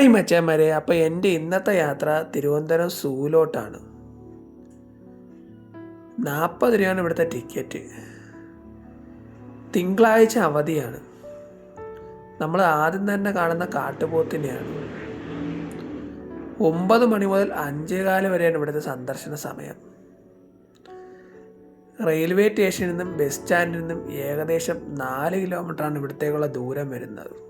Hi മച്ചാന്മാരെ അപ്പോൾ എന്റെ ഇന്നത്തെ യാത്ര തിരുവനന്തപുരം സൂലോട്ടാണ്. നാൽപ്പത് രൂപയാണ് ഇവിടുത്തെ ടിക്കറ്റ്. തിങ്കളാഴ്ച അവധിയാണ്. നമ്മൾ ആദ്യം തന്നെ കാണുന്ന കാട്ടുപോത്തിനെയാണ് ഒമ്പത് മണി മുതൽ അഞ്ചേകാൽ വരെയാണ് ഇവിടുത്തെ സന്ദർശന സമയം. റെയിൽവേ സ്റ്റേഷനിൽ നിന്നും ബസ് സ്റ്റാൻഡിൽ നിന്നും ഏകദേശം നാല് കിലോമീറ്ററാണ് ഇവിടത്തേക്കുള്ള ദൂരം വരുന്നത്.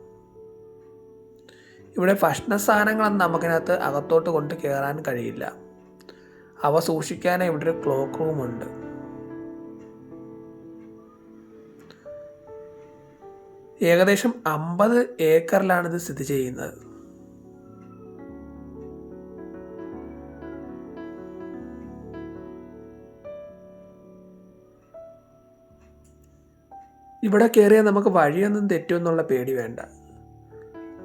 ഇവിടെ ഭക്ഷണ സാധനങ്ങളൊന്നും നമുക്കിനകത്ത് അകത്തോട്ട് കൊണ്ട് കയറാൻ കഴിയില്ല. അവ സൂക്ഷിക്കാനായി ഇവിടെ ഒരു ക്ലോക്ക് റൂമുണ്ട്. ഏകദേശം അമ്പത് ഏക്കറിലാണ് ഇത് സ്ഥിതി ചെയ്യുന്നത്. ഇവിടെ കയറിയാൽ നമുക്ക് വഴിയൊന്നും തെറ്റുമെന്നുള്ള പേടി വേണ്ട.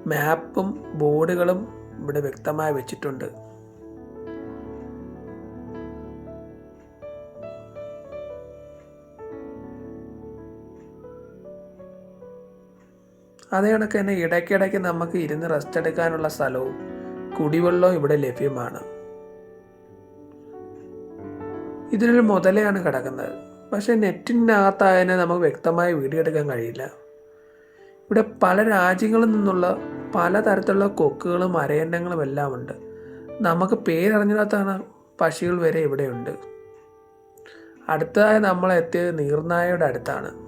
മാപ്പും ബോർഡുകളും ഇവിടെ വ്യക്തമായി വെച്ചിട്ടുണ്ട്. അതേ കണക്ക് തന്നെ ഇടയ്ക്കിടയ്ക്ക് നമുക്ക് ഇരുന്ന് റെസ്റ്റ് എടുക്കാനുള്ള സ്ഥലവും കുടിവെള്ളവും ഇവിടെ ലഭ്യമാണ്. ഇതിനൊരു മുതലയാണ് കിടക്കുന്നത്. പക്ഷേ നെറ്റിനകത്തായതിനെ നമുക്ക് വ്യക്തമായി വീഡിയോ എടുക്കാൻ കഴിയില്ല. ഇവിടെ പല രാജ്യങ്ങളിൽ നിന്നുള്ള പലതരത്തിലുള്ള കൊക്കുകളും അരയന്നങ്ങളും എല്ലാം ഉണ്ട്. നമുക്ക് പേരറിഞ്ഞിടത്താണ് പക്ഷികൾ വരെ ഇവിടെയുണ്ട് അടുത്തതായി നമ്മൾ എത്തിയത് നീർനായയുടെ അടുത്താണ്.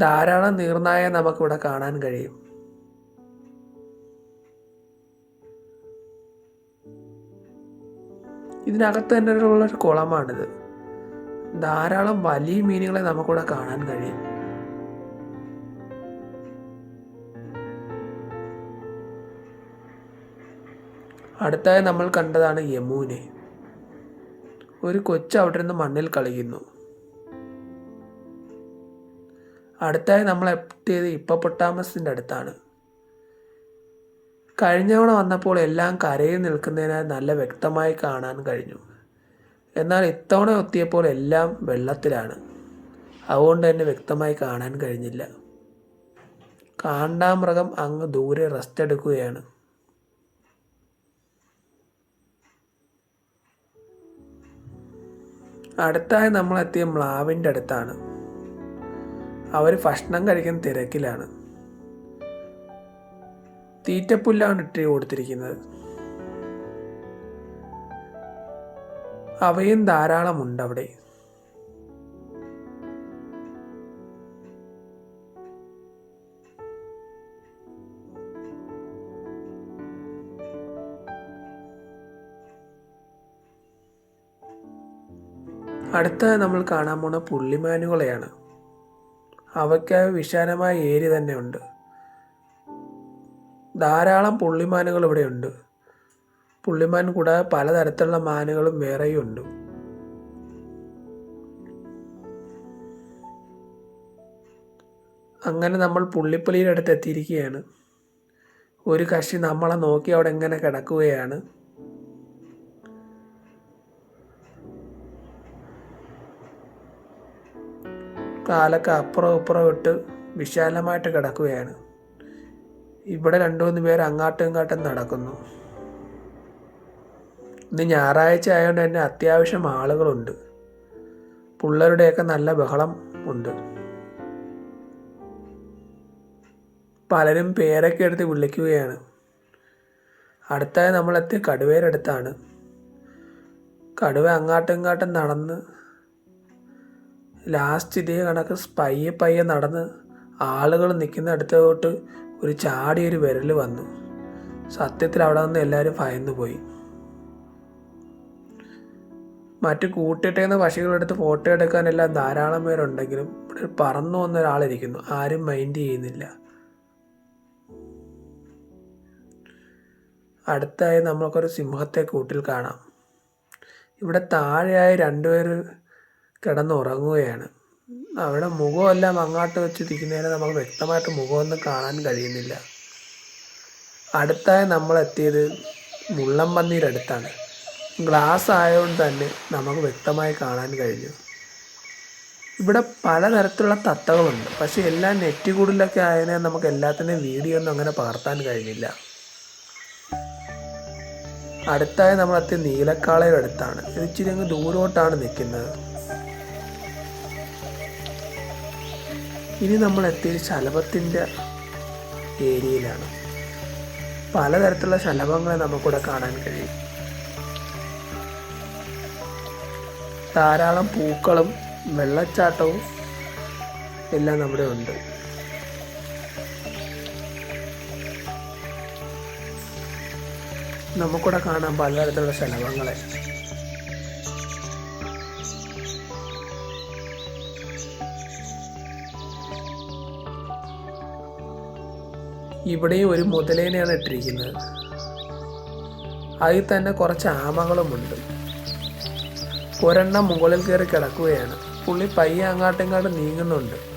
ധാരാളം നീർനായ നമുക്കിവിടെ കാണാൻ കഴിയും. ഇതിനകത്ത് തന്നെ ഉള്ളൊരു കുളമാണിത്. ധാരാളം വലിയ മീനുകളെ നമുക്കിവിടെ കാണാൻ കഴിയും. അടുത്തായി നമ്മൾ കണ്ടതാണ് യമുനെ. ഒരു കൊച്ചു അവിടെ നിന്ന് മണ്ണിൽ കളിക്കുന്നു. അടുത്തായി നമ്മൾ എത്തിയത് ഇപ്പപ്പൊട്ടാമസിന്റെ അടുത്താണ്. കഴിഞ്ഞ തവണ വന്നപ്പോൾ എല്ലാം കരയിൽ നിൽക്കുന്നതിനാൽ നല്ല വ്യക്തമായി കാണാൻ കഴിഞ്ഞു. എന്നാൽ ഇത്തവണ എത്തിയപ്പോൾ എല്ലാം വെള്ളത്തിലാണ്. അതുകൊണ്ട് തന്നെ വ്യക്തമായി കാണാൻ കഴിഞ്ഞില്ല. കാണ്ടാമൃഗം അങ്ങ് ദൂരെ റെസ്റ്റ് എടുക്കുകയാണ്. അടുത്തായി നമ്മൾ എത്തിയ മ്ലാവിന്റെ അടുത്താണ്. അവർ ഭക്ഷണം കഴിക്കുന്ന തിരക്കിലാണ്. തീറ്റപ്പുല്ലാണ് ഇട്ട് കൊടുത്തിരിക്കുന്നത്. അവയും ധാരാളമുണ്ട് അവിടെ. അടുത്ത നമ്മൾ കാണാൻ പോണ പുള്ളിമാനുകളെയാണ്. അവയ്ക്ക് വിശാലമായ ഏരി തന്നെ ഉണ്ട്. ധാരാളം പുള്ളിമാനുകൾ ഇവിടെയുണ്ട് പുള്ളിമാൻ കൂടാതെ പലതരത്തിലുള്ള മാനുകളും വേറെയും ഉണ്ട്. അങ്ങനെ നമ്മൾ പുള്ളിപ്പള്ളിയുടെ അടുത്ത് എത്തിയിരിക്കുകയാണ്. ഒരു കക്ഷി നമ്മളെ നോക്കി അവിടെ എങ്ങനെ കിടക്കുകയാണ്. കാലൊക്കെ അപ്പുറം ഇപ്പുറം ഇട്ട് വിശാലമായിട്ട് കിടക്കുകയാണ്. ഇവിടെ രണ്ടു മൂന്ന് പേർ അങ്ങാട്ടും ഇങ്ങാട്ടും നടക്കുന്നു. ഇന്ന് ഞായറാഴ്ച ആയതുകൊണ്ട് തന്നെ അത്യാവശ്യം ആളുകളുണ്ട്. പിള്ളേരുടെയൊക്കെ നല്ല ബഹളം ഉണ്ട്. പലരും പേരൊക്കെ എടുത്ത് വിളിക്കുകയാണ്. അടുത്തായി നമ്മളെത്തിയ കടുവേരടുത്താണ് കടുവ അങ്ങാട്ടും ഇങ്ങാട്ടും നടന്ന് ലാസ്റ്റ് ഇതേ കണക്ക് പയ്യെ പയ്യെ നടന്ന് ആളുകൾ നിൽക്കുന്ന അടുത്തോട്ട് ഒരു ചാടി ഒരു വിരൽ വന്നു. സത്യത്തിൽ അവിടെ നിന്ന് എല്ലാവരും ഭയന്നു പോയി. മറ്റു കൂട്ടിട്ടേന്ന് പക്ഷികളെടുത്ത് ഫോട്ടോ എടുക്കാനെല്ലാം ധാരാളം പേരുണ്ടെങ്കിലും ഇവിടെ പറന്നു വന്ന ഒരാളിരിക്കുന്നു. ആരും മൈൻഡ് ചെയ്യുന്നില്ല. അടുത്തായി നമ്മൾക്കൊരു സിംഹത്തെ കൂട്ടിൽ കാണാം. ഇവിടെ താഴെയായി രണ്ടുപേര് കിടന്നുറങ്ങുകയാണ്. അവിടെ മുഖമെല്ലാം അങ്ങോട്ട് വെച്ചിരിക്കുന്നതിന് നമുക്ക് വ്യക്തമായിട്ട് മുഖമൊന്നും കാണാൻ കഴിയുന്നില്ല. അടുത്തായി നമ്മൾ എത്തിയത് മുള്ളംപന്നിയുടെ അടുത്താണ് ഗ്ലാസ് ആയതുകൊണ്ട് തന്നെ നമുക്ക് വ്യക്തമായി കാണാൻ കഴിഞ്ഞു. ഇവിടെ പലതരത്തിലുള്ള തത്തകളുണ്ട്. പക്ഷെ എല്ലാം നെറ്റ് കൂടിലൊക്കെ ആയതിനാൽ നമുക്ക് എല്ലാത്തിന്റെയും വീഡിയോ ഒന്നും അങ്ങനെ പകർത്താൻ കഴിഞ്ഞില്ല. അടുത്തായി നമ്മളെത്തിയ നീലക്കാളയുടെ അടുത്താണ്. ഇത് ഇച്ചിരി അങ്ങ് ദൂരോട്ടാണ് നിൽക്കുന്നത്. ഇനി നമ്മൾ എത്തിയത് ശലഭത്തിന്റെ ഏരിയയിലാണ്. പലതരത്തിലുള്ള ശലഭങ്ങളെ നമുക്കിവിടെ കാണാൻ കഴിയും. ധാരാളം പൂക്കളും വെള്ളച്ചാട്ടവും എല്ലാം നമ്മുടെ ഉണ്ട്. നമുക്കിവിടെ കാണാം പലതരത്തിലുള്ള ശലഭങ്ങളെ ഇവിടെയും ഒരു മുതലേനെയാണ് ഇട്ടിരിക്കുന്നത്. അതിൽ തന്നെ കുറച്ച് ആമകളുമുണ്ട്. ഒരെണ്ണം മുകളിൽ കയറി കിടക്കുകയാണ്. പുള്ളി പയ്യെ അങ്ങാട്ടിങ്ങാട്ടും നീങ്ങുന്നുണ്ട്.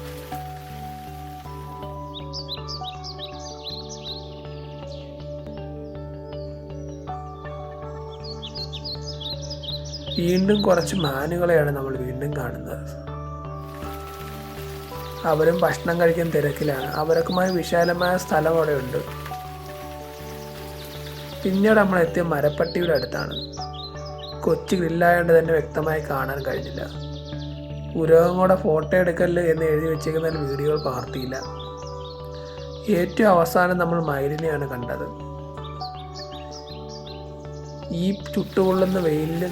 വീണ്ടും കുറച്ച് മാനുകളെയാണ് നമ്മൾ വീണ്ടും കാണുന്നത്. അവരും ഭക്ഷണം കഴിക്കാൻ തിരക്കിലാണ്. അവർക്കുമായി വിശാലമായ സ്ഥലം അവിടെ ഉണ്ട് പിന്നീട് നമ്മൾ എത്തിയ മരപ്പട്ടിയുടെ അടുത്താണ്. കൊച്ചു ഗ്രില്ലായതുകൊണ്ട് തന്നെ വ്യക്തമായി കാണാൻ കഴിഞ്ഞില്ല. ഉരകങ്ങളുടെ ഫോട്ടോ എടുക്കൽ എന്ന് എഴുതി വെച്ചേക്കുന്ന വീഡിയോകൾ പകർത്തിയില്ല ഏറ്റവും അവസാനം നമ്മൾ മയിലിനെയാണ് കണ്ടത്. ഈ ചുട്ടുകൊള്ളുന്ന വെയിലിൽ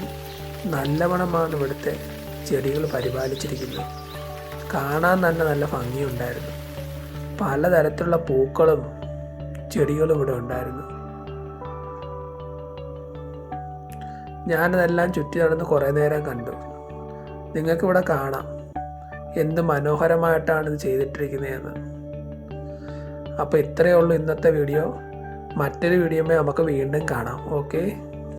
നല്ലവണ്ണമാണ് ഇവിടുത്തെ ചെടികൾ പരിപാലിച്ചിരിക്കുന്നത്. കാണാൻ തന്നെ നല്ല ഭംഗിയുണ്ടായിരുന്നു. പലതരത്തിലുള്ള പൂക്കളും ചെടികളും ഇവിടെ ഉണ്ടായിരുന്നു. ഞാനതെല്ലാം ചുറ്റി നടന്ന് കുറേ നേരം കണ്ടു. നിങ്ങൾക്കിവിടെ കാണാം. എന്ത് മനോഹരമായിട്ടാണ് ഇത് ചെയ്തിട്ടിരിക്കുന്നതെന്ന്. അപ്പോൾ ഇത്രയേ ഉള്ളൂ ഇന്നത്തെ വീഡിയോ. മറ്റൊരു വീഡിയോമേ നമുക്ക് വീണ്ടും കാണാം. ഓക്കെ?